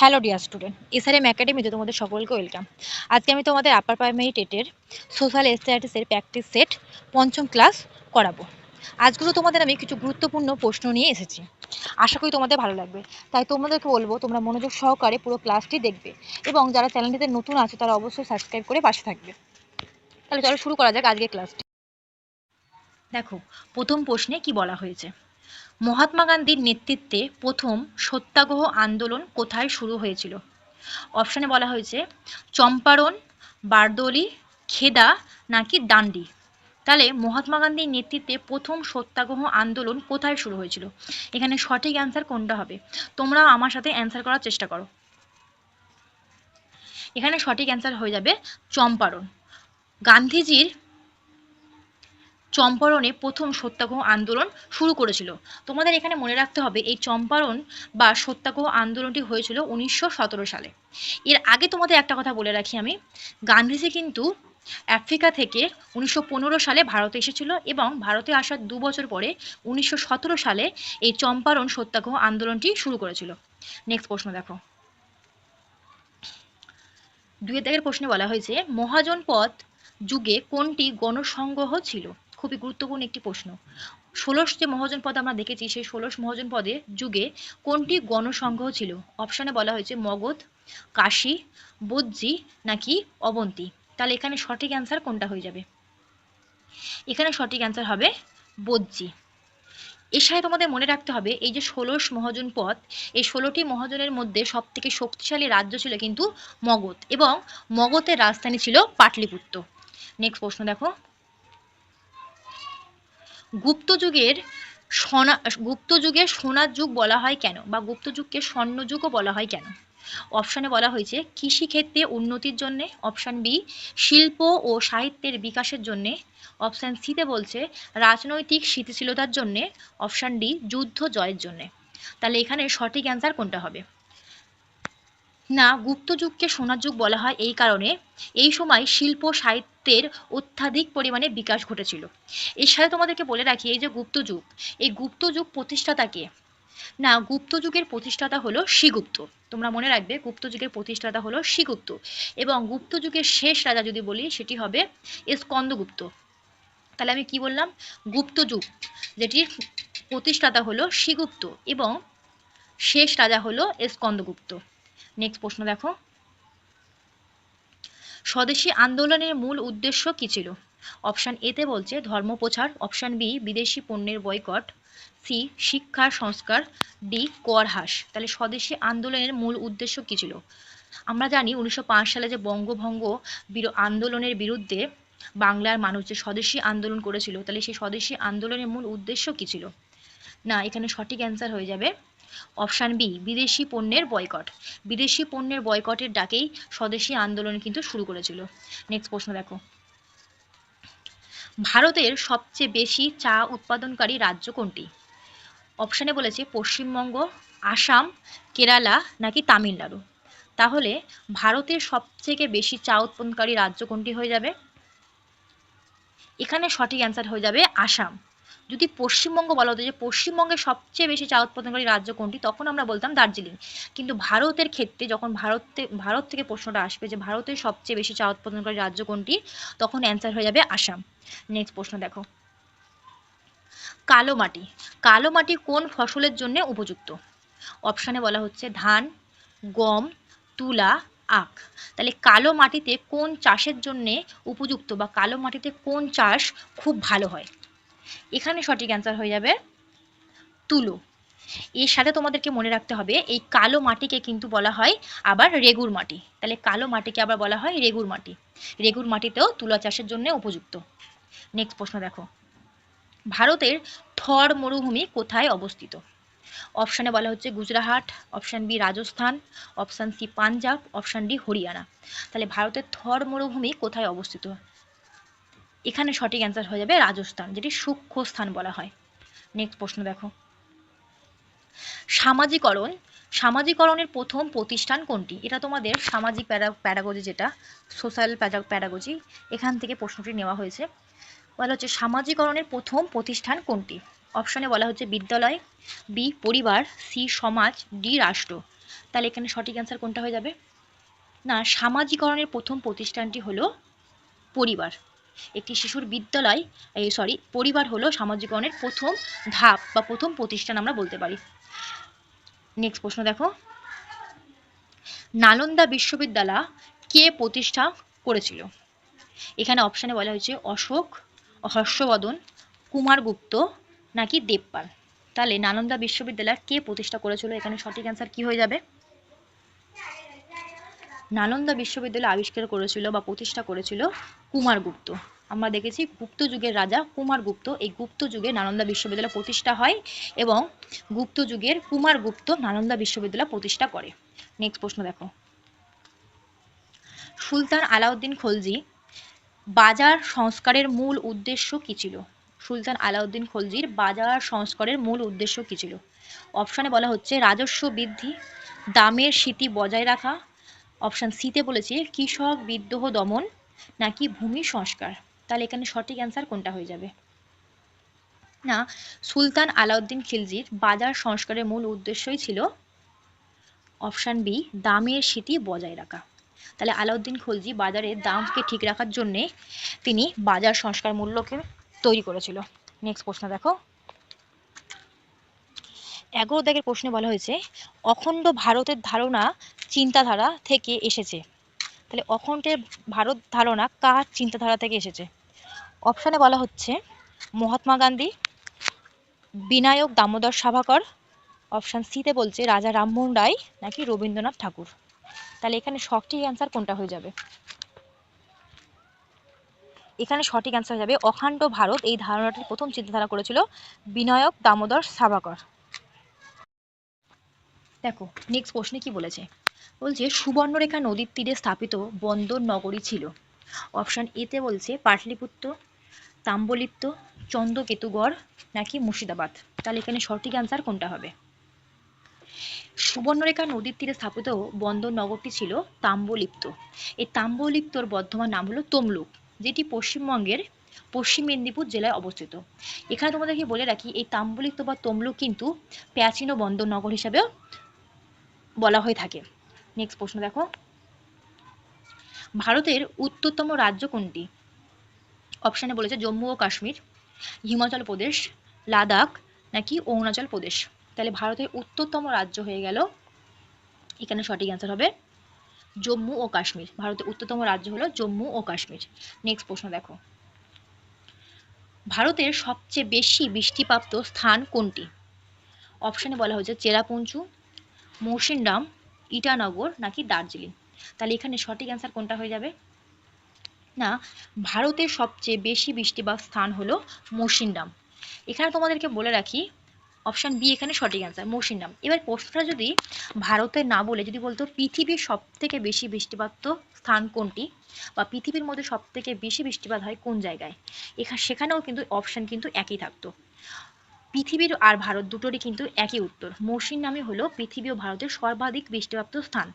Hello dear student SRM একাডেমিতে তোমাদের সকলকে ওয়েলকাম আজকে আমি তোমাদের আপার প্রাইমারি টেটের সোশ্যাল স্ট্যাটাসের প্র্যাকটিস সেট পঞ্চম ক্লাস করাবো। আজগুলো তোমাদের আমি কিছু গুরুত্বপূর্ণ প্রশ্ন নিয়ে এসেছি। আশা করি তোমাদের ভালো লাগবে। তাই তোমাদেরকে বলব, তোমরা মনোযোগ সহকারে পুরো ক্লাসটি দেখবে এবং যারা চ্যানেলটিতে নতুন আছে, তারা অবশ্যই সাবস্ক্রাইব করে পাশে থাকবে। তাহলে চলো শুরু করা যাক আজকের ক্লাসটি দেখো, প্রথম প্রশ্নে কি বলা হয়েছে? মহাত্মা গান্ধীর নেতৃত্বে প্রথম সত্যাগ্রহ আন্দোলন কোথায় শুরু হয়েছিল? অপশানে বলা হয়েছে, চম্পারণ, বারদৌলি, খেদা নাকি ডান্ডি? তাহলে মহাত্মা গান্ধীর নেতৃত্বে প্রথম সত্যাগ্রহ আন্দোলন কোথায় শুরু হয়েছিল? এখানে সঠিক অ্যান্সার কোনটা হবে? তোমরা আমার সাথে অ্যান্সার করার চেষ্টা করো। এখানে সঠিক অ্যান্সার হয়ে যাবে চম্পারণ। গান্ধীজির চম্পারণে প্রথম সত্যাগ্রহ আন্দোলন শুরু করেছিল। তোমাদের এখানে মনে রাখতে হবে, এই চম্পারণ বা সত্যাগ্রহ আন্দোলনটি হয়েছিল উনিশশো সতেরো সালে। এর আগে তোমাদের একটা কথা বলে রাখি আমি। গান্ধীজি কিন্তু আফ্রিকা থেকে উনিশশো পনেরো সালে ভারতে এসেছিল এবং ভারতে আসার দু বছর পরে উনিশশো সতেরো সালে এই চম্পারণ সত্যাগ্রহ আন্দোলনটি শুরু করেছিল। নেক্সট প্রশ্ন দেখো। দুই দাগের প্রশ্নে বলা হয়েছে, মহাজন পথ যুগে কোনটি গণসংগ্রহ ছিল? খুবই গুরুত্বপূর্ণ একটি প্রশ্ন। ষোলশ যে মহাজন পদ আমরা দেখেছি, সেই ষোলশ মহাজন পদে যুগে কোনটি গণসংগ্রহ ছিল? অপশানে বলা হয়েছে মগধ, কাশী বজ্জি নাকি অবন্তী। তাহলে এখানে সঠিক অ্যান্সার কোনটা হয়ে যাবে? এখানে সঠিক অ্যান্সার হবে বজ্জি এর সাথে তোমাদের মনে রাখতে হবে, এই যে ষোলশ মহাজন পদ, এই ষোলোটি মহাজনের মধ্যে সব থেকে শক্তিশালী রাজ্য ছিল কিন্তু মগধ এবং মগধের রাজধানী ছিল পাটলিপুত্র। নেক্সট প্রশ্ন দেখো। গুপ্ত যুগের সোনা, গুপ্ত যুগের সোনার যুগ বলা হয় কেন? বা গুপ্ত যুগকে স্বর্ণযুগও বলা হয় কেন? অপশানে বলা হয়েছে, কৃষিক্ষেত্রে উন্নতির জন্য। অপশান বি শিল্প ও সাহিত্যের বিকাশের জন্যে। অপশান সিতে বলছে, রাজনৈতিক স্থিতিশীলতার জন্যে। অপশান ডি যুদ্ধ জয়ের জন্যে। তাহলে এখানে সঠিক অ্যান্সার কোনটা হবে? না, গুপ্ত যুগকে সোনার যুগ বলা হয় এই কারণে। এই সময় শিল্প সাহিত্যের অত্যাধিক পরিমাণে বিকাশ ঘটেছিল। এর সাথে তোমাদেরকে বলে রাখি, এই যে গুপ্ত যুগ, এই গুপ্ত যুগ প্রতিষ্ঠাতা কে? না, গুপ্ত যুগের প্রতিষ্ঠাতা হলো শ্রীগুপ্ত। তোমরা মনে রাখবে, গুপ্ত যুগের প্রতিষ্ঠাতা হলো শ্রীগুপ্ত। এবং গুপ্ত যুগের শেষ রাজা যদি বলি, সেটি হবে স্কন্দগুপ্ত। তাহলে আমি কি বললাম? গুপ্ত যুগ যেটির প্রতিষ্ঠাতা হলো শ্রীগুপ্ত এবং শেষ রাজা হলো স্কন্দগুপ্ত। নেক্সট প্রশ্ন দেখো। স্বদেশী আন্দোলনের মূল উদ্দেশ্য কি ছিল? অপশান এতে বলছে ধর্ম প্রচার অপশান বি বিদেশি পণ্যের বয়কট সি শিক্ষার সংস্কার ডি কর হ্রাস। তাহলে স্বদেশী আন্দোলনের মূল উদ্দেশ্য কী ছিল? আমরা জানি উনিশশো পাঁচ সালে যে বঙ্গভঙ্গ আন্দোলনের বিরুদ্ধে বাংলার মানুষ যে স্বদেশী আন্দোলন করেছিল, তাহলে সেই স্বদেশী আন্দোলনের মূল উদ্দেশ্য কী ছিল? না, এখানে সঠিক অ্যান্সার হয়ে যাবে অপশান বি, বিদেশি পণ্যের বয়কট। বিদেশি পণ্যের বয়কটের ডাকেই স্বদেশি আন্দোলন কিন্তু শুরু করেছিল। নেক্সট প্রশ্ন দেখো। ভারতের সবচেয়ে বেশি চা উৎপাদনকারী রাজ্য কোনটি? অপশানে বলেছে পশ্চিমবঙ্গ, আসাম, কেরালা নাকি তামিলনাড়ু। তাহলে ভারতের সবথেকে বেশি চা উৎপাদনকারী রাজ্য কোনটি হয়ে যাবে? এখানে সঠিক অ্যান্সার হয়ে যাবে আসাম। যদি পশ্চিমবঙ্গ বলা হতো যে পশ্চিমবঙ্গের সবচেয়ে বেশি চা উৎপাদনকারী রাজ্য কোনটি, তখন আমরা বলতাম দার্জিলিং। কিন্তু ভারতের ক্ষেত্রে যখন ভারতে, ভারত থেকে প্রশ্নটা আসবে যে ভারতের সবচেয়ে বেশি চা উৎপাদনকারী রাজ্য কোনটি, তখন অ্যান্সার হয়ে যাবে আসাম। নেক্সট প্রশ্ন দেখো। কালো মাটি। কালো মাটি কোন ফসলের জন্য উপযুক্ত? অপশানে বলা হচ্ছে ধান, গম, তুলা, আখ। তাহলে কালো মাটিতে কোন চাষের জন্যে উপযুক্ত বা কালো মাটিতে কোন চাষ খুব ভালো হয়? এখানে সঠিক অ্যান্সার হয়ে যাবে তুলো। এর সাথে তোমাদেরকে মনে রাখতে হবে, এই কালো মাটিকে কিন্তু বলা হয় আবার রেগুর মাটি। তাহলে কালো মাটিকে আবার বলা হয় রেগুর মাটি। রেগুর মাটিতেও তুলা চাষের জন্য উপযুক্ত। নেক্সট প্রশ্ন দেখো। ভারতের থর মরুভূমি কোথায় অবস্থিত? অপশানে বলা হচ্ছে Gujarat option B Rajasthan option C Punjab option D Haryana. তাহলে ভারতের থর মরুভূমি কোথায় অবস্থিত? এখানে সঠিক অ্যান্সার হয়ে যাবে রাজস্থান, যেটি সূক্ষ্ম স্থান বলা হয়। নেক্সট প্রশ্ন দেখো। সামাজিকরণ, সামাজিকরণের প্রথম প্রতিষ্ঠান কোনটি? এটা তোমাদের সামাজিক প্যারাগজি যেটা সোশ্যাল প্যারাগজি এখান থেকে প্রশ্নটি নেওয়া হয়েছে। বলা হচ্ছে, সামাজিকরণের প্রথম প্রতিষ্ঠান কোনটি? অপশনে বলা হচ্ছে, বিদ্যালয়, বি, পরিবার সি সমাজ ডি রাষ্ট্র। তাহলে এখানে সঠিক অ্যান্সার কোনটা হয়ে যাবে? না, সামাজিকরণের প্রথম প্রতিষ্ঠানটি হলো পরিবার। একটি শিশুর বিদ্যালয় এই সরি পরিবার হলো সামাজিকরণের প্রথম ধাপ বা প্রথম প্রতিষ্ঠান আমরা বলতে পারি। নেক্সট প্রশ্ন দেখো। নালন্দা বিশ্ববিদ্যালয় কে প্রতিষ্ঠা করেছিল? এখানে অপশানে বলা হয়েছে অশোক, হর্ষবর্ধন কুমারগুপ্ত নাকি দেবপাল। তাহলে নালন্দা বিশ্ববিদ্যালয় কে প্রতিষ্ঠা করেছিল? এখানে সঠিক অ্যান্সার কি হয়ে যাবে? নালন্দা বিশ্ববিদ্যালয় আবিষ্কার করেছিল বা প্রতিষ্ঠা করেছিল কুমারগুপ্ত আমরা দেখেছি গুপ্ত যুগের রাজা কুমারগুপ্ত এই গুপ্ত যুগে নালন্দা বিশ্ববিদ্যালয় প্রতিষ্ঠা হয় এবং গুপ্ত যুগের কুমারগুপ্ত নালন্দা বিশ্ববিদ্যালয় প্রতিষ্ঠা করে। নেক্সট প্রশ্ন দেখো। সুলতান আলাউদ্দিন খলজি, বাজার সংস্কারের মূল উদ্দেশ্য কী ছিল? সুলতান আলাউদ্দিন খলজির বাজার সংস্কারের মূল উদ্দেশ্য কী ছিল? অপশানে বলা হচ্ছে রাজস্ব বৃদ্ধি, দামের স্মৃতি বজায় রাখা অপশান সিতে বলেছে, কৃষক বিদ্রোহ দমন নাকি ভূমি সংস্কার? তাহলে এখানে সঠিক অ্যান্সার কোনটা হয়ে যাবে? না, সুলতান আলাউদ্দিন খিলজির বাজার সংস্কারের মূল উদ্দেশ্যই ছিল অপশান বি দামের স্মৃতি বজায় রাখা। তাহলে আলাউদ্দিন খলজি বাজারের দামকে ঠিক রাখার জন্যে তিনি বাজার সংস্কার মূল্যকে তৈরি করেছিল। নেক্সট প্রশ্ন দেখো। এগারো দাগের প্রশ্নে বলা হয়েছে, অখণ্ড ভারতের ধারণা চিন্তাধারা থেকে এসেছে। তাহলে অখণ্ডের ভারত ধারণা কার চিন্তাধারা থেকে এসেছে? অপশানে বলা হচ্ছে, মহাত্মা গান্ধী, বিনায়ক দামোদর সাভাকর। অপশান সিতে বলছে, রাজা রামমোহন রায় নাকি রবীন্দ্রনাথ ঠাকুর? তাহলে এখানে সঠিক অ্যান্সার কোনটা হয়ে যাবে? এখানে সঠিক অ্যান্সার হয়ে যাবে, অখণ্ড ভারত এই ধারণাটির প্রথম চিন্তাধারা করেছিল বিনায়ক দামোদর সাভাকর। দেখো নেক্সট প্রশ্নে কি বলেছে? বলছে, সুবর্ণরেখা নদীর তীরে স্থাপিত বন্দর নগরী ছিল। অপশান এতে বলছে, পাটলিপুত্র, তাম্বলিপ্ত, চন্দ্রকেতুগড় নাকি মুর্শিদাবাদ? তাহলে এখানে সঠিক অ্যান্সার কোনটা হবে? সুবর্ণরেখা নদীর তীরে স্থাপিত বন্দর নগরটি ছিল তাম্বলিপ্ত। এই তাম্বলিপ্তর বর্ধমান নাম হলো তমলুক, যেটি পশ্চিমবঙ্গের পশ্চিম মেদিনীপুর জেলায় অবস্থিত। এখানে তোমাদেরকে বলে রাখি, এই তাম্বলিপ্ত বা তমলুক কিন্তু প্রাচীন বন্দর নগর হিসাবেও বলা হয়ে থাকে। নেক্সট প্রশ্ন দেখো। ভারতের উত্তরতম রাজ্য কোনটি? অপশানে বলেছে জম্মু ও কাশ্মীর, হিমাচল প্রদেশ, লাদাখ নাকি অরুণাচল প্রদেশ? তাহলে ভারতের উত্তরতম রাজ্য হয়ে গেল, এখানে সঠিক অ্যান্সার হবে জম্মু ও কাশ্মীর। ভারতের উত্তরতম রাজ্য হলো জম্মু ও কাশ্মীর। নেক্সট প্রশ্ন দেখো। ভারতের সবচেয়ে বেশি বৃষ্টিপ্রাপ্ত স্থান কোনটি? অপশানে বলা হয়েছে চেরাপুঞ্জু মৌসিনরাম ইটানগর নাকি দার্জিলিং? তাহলে এখানে সঠিক অ্যান্সার কোনটা হয়ে যাবে? না, ভারতের সবচেয়ে বেশি বৃষ্টিপাত স্থান হলো মৌসিনরাম এখানে তোমাদেরকে বলে রাখি অপশান বি এখানে সঠিক অ্যান্সার মৌসিনরাম এবার প্রশ্নটা যদি ভারতে না বলে, যদি বলতো পৃথিবীর সব থেকে বেশি বৃষ্টিপাত স্থান কোনটি? বা পৃথিবীর মধ্যে সব থেকে বেশি বৃষ্টিপাত হয় কোন জায়গায়? এখানে সেখানেও কিন্তু অপশান কিন্তু একই থাকতো। পৃথিবীর আর ভারত দুটোরই কিন্তু একই উত্তর। মৌসিন নামে হলো পৃথিবী ও ভারতের সর্বাধিক বৃষ্টিপ্রাপ্ত স্থান।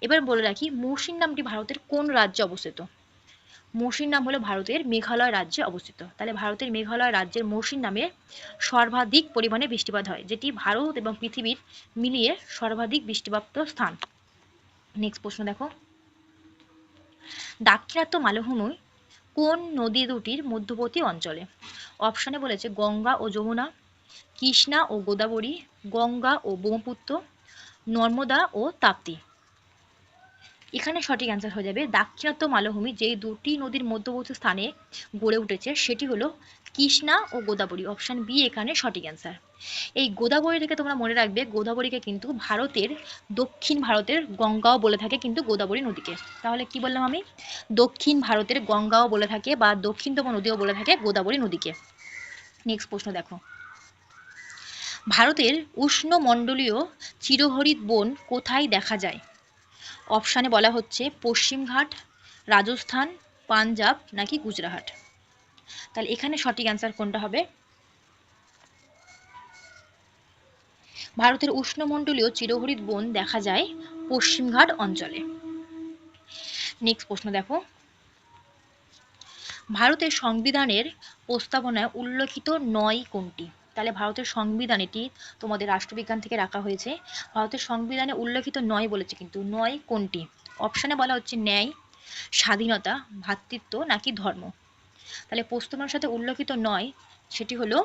এবার বলে রাখি, মৌসিন নামটি ভারতের কোন রাজ্যে অবস্থিত? মৌসিন নাম হলো ভারতের মেঘালয় রাজ্যে অবস্থিত। তাহলে ভারতের মেঘালয় রাজ্যের মৌসিন নামে সর্বাধিক পরিমাণে বৃষ্টিপাত হয়, যেটি ভারত এবং পৃথিবীর মিলিয়ে সর্বাধিক বৃষ্টিপ্রাপ্ত স্থান। নেক্সট প্রশ্ন দেখো। দাক্ষিণাত্য মালভূমি কোন নদী দুটির মধ্যবর্তী অঞ্চলে? অপশানে বলেছে গঙ্গা ও যমুনা কৃষ্ণা ও গোদাবরী, গঙ্গা ও ব্রহ্মপুত্র, নর্মদা ও তাপ্তি। এখানে সঠিক অ্যান্সার হয়ে যাবে দাক্ষিণাত্য মালভূমি যে দুটি নদীর মধ্যবর্তী স্থানে গড়ে উঠেছে, সেটি হলো কৃষ্ণা ও গোদাবরী। অপশান বি এখানে সঠিক অ্যান্সার এই গোদাবরী থেকে তোমরা মনে রাখবে, গোদাবরীকে কিন্তু ভারতের, দক্ষিণ ভারতের গঙ্গাও বলে থাকে কিন্তু গোদাবরী নদীকে। তাহলে কি বললাম আমি? দক্ষিণ ভারতের গঙ্গাও বলে থাকে বা দক্ষিণতম নদীও বলে থাকে গোদাবরী নদীকে। নেক্সট প্রশ্ন দেখো। ভারতের উষ্ণমণ্ডলীয় চিরহরিৎ বন কোথায় দেখা যায়? অপশানে বলা হচ্ছে পশ্চিমঘাট রাজস্থান, পাঞ্জাব নাকি গুজরাট। তাহলে এখানে সঠিক অ্যান্সার কোনটা হবে? ভারতের উষ্ণমণ্ডলীয় চিরহরিৎ বন দেখা যায় পশ্চিমঘাট অঞ্চলে। নেক্সট প্রশ্ন দেখো। ভারতের সংবিধানের প্রস্তাবনায় উল্লেখিত নয় কোনটি? তাহলে ভারতের সংবিধান এটি তোমাদের রাষ্ট্রবিজ্ঞান থেকে রাখা হয়েছে। ভারতের সংবিধানে উল্লেখিত নয় বলেছে কিন্তু, নয় কোনটি? অপশানে বলা হচ্ছে ন্যায়, স্বাধীনতা ভ্রাতৃত্ব নাকি ধর্ম। তাহলে পোস্তমার সাথে উল্লেখিত নয়, সেটি হলো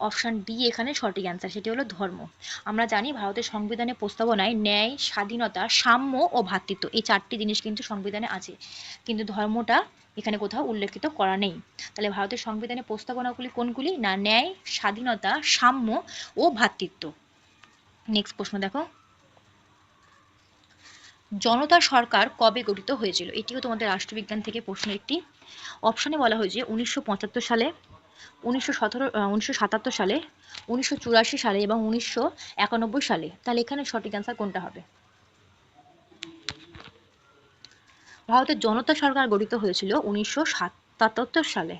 অপশান ডি এখানে সঠিক অ্যান্সার সেটি হলো ধর্ম। আমরা জানি ভারতের সংবিধানে প্রস্তাবনায় ন্যায়, স্বাধীনতা, সাম্য ও ভ্রাতৃত্ব এই চারটি জিনিস কিন্তু সংবিধানে আছে। কিন্তু ধর্মটা এখানে কোথাও উল্লেখিত করা নেই। তাহলে ভারতের সংবিধানে প্রস্তাবনাগুলি কোনগুলি? না, ন্যায়, স্বাধীনতা, সাম্য ও ভ্রাতৃত্ব নেক্সট প্রশ্ন দেখো। জনতা সরকার কবে গঠিত হয়েছিল? এটিও তোমাদের রাষ্ট্রবিজ্ঞান থেকে প্রশ্ন একটি। অপশনে বলা হয়েছে উনিশশো পঁচাত্তর সালে। উনিশশো সতেরো সালে, উনিশশো চুরাশি সালে এবং উনিশশো একানব্বই সালে। তাহলে এখানে সঠিক অ্যান্সার কোনটা হবে? ভারতের জনতা সরকার গঠিত হয়েছিল উনিশশো সাতাত্তর সালে।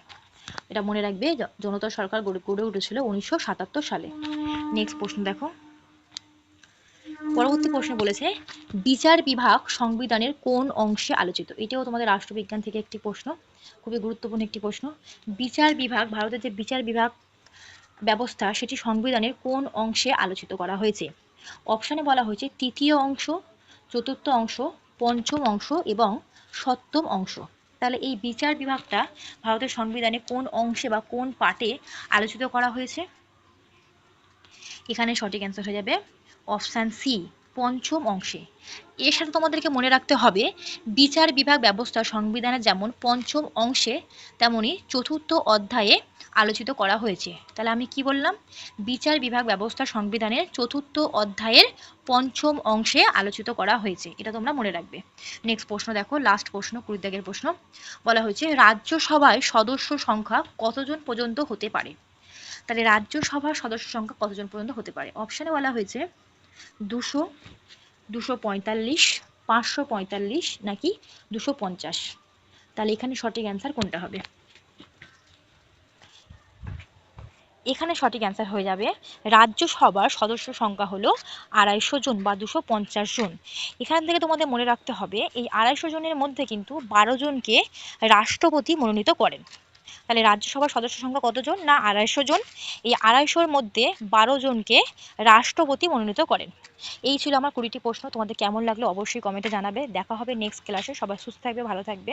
এটা মনে রাখবে জনতা সরকার গড়ে গড়ে উঠেছিল উনিশশো সাতাত্তর সালে। নেক্সট প্রশ্ন দেখো। পরবর্তী প্রশ্ন বলেছে, বিচার বিভাগ সংবিধানের কোন অংশে আলোচিত? এটাও তোমাদের রাষ্ট্রবিজ্ঞান থেকে একটি প্রশ্ন, খুবই গুরুত্বপূর্ণ একটি প্রশ্ন। বিচার বিভাগ, ভারতের যে বিচার বিভাগ ব্যবস্থা, সেটি সংবিধানের কোন অংশে আলোচিত করা হয়েছে? অপশানে বলা হয়েছে, তৃতীয় অংশ, চতুর্থ অংশ, পঞ্চম অংশ এবং সপ্তম অংশ। তাহলে এই বিচার বিভাগটা ভারতের সংবিধানে কোন অংশে বা কোন পার্টে আলোচিত করা হয়েছে? এখানে সঠিক অ্যান্সার হয়ে যাবে অপশান সি, পঞ্চম অংশে। এর সাথে তোমাদেরকে মনে রাখতে হবে, বিচার বিভাগ ব্যবস্থা সংবিধানের যেমন পঞ্চম অংশে, তেমনি চতুর্থ অধ্যায়ে আলোচিত করা হয়েছে। তাহলে আমি কি বললাম? বিচার বিভাগ ব্যবস্থা সংবিধানের চতুর্থ অধ্যায়ের পঞ্চম অংশে আলোচিত করা হয়েছে। এটা তোমরা মনে রাখবে। নেক্সট প্রশ্ন দেখো লাস্ট প্রশ্ন কুড়ি প্রশ্ন। বলা হয়েছে, রাজ্যসভায় সদস্য সংখ্যা কতজন পর্যন্ত হতে পারে? তাহলে রাজ্যসভার সদস্য সংখ্যা কতজন পর্যন্ত হতে পারে? অপশানে বলা হয়েছে দুশো দুশো পঁয়তাল্লিশ, পাঁচশো পঁয়তাল্লিশ নাকি দুশো পঞ্চাশ? তাহলে এখানে সঠিক অ্যান্সার কোনটা হবে? এখানে সঠিক অ্যান্সার হয়ে যাবে রাজ্যসভার সদস্য সংখ্যা হলো আড়াইশো জন বা দুশো পঞ্চাশ জন। এখান থেকে তোমাদের মনে রাখতে হবে, এই আড়াইশো জনের মধ্যে কিন্তু বারো জনকে রাষ্ট্রপতি মনোনীত করেন। তাহলে রাজ্যসভার সদস্য সংখ্যা কতজন? না, আড়াইশো জন। এই আড়াইশোর মধ্যে বারো জনকে রাষ্ট্রপতি মনোনীত করেন। এই ছিল আমার কুড়িটি প্রশ্ন। তোমাদের কেমন লাগল অবশ্যই কমেন্টে জানাবে। দেখা হবে নেক্সট ক্লাসে সবাই সুস্থ থাকবে, ভালো থাকবে।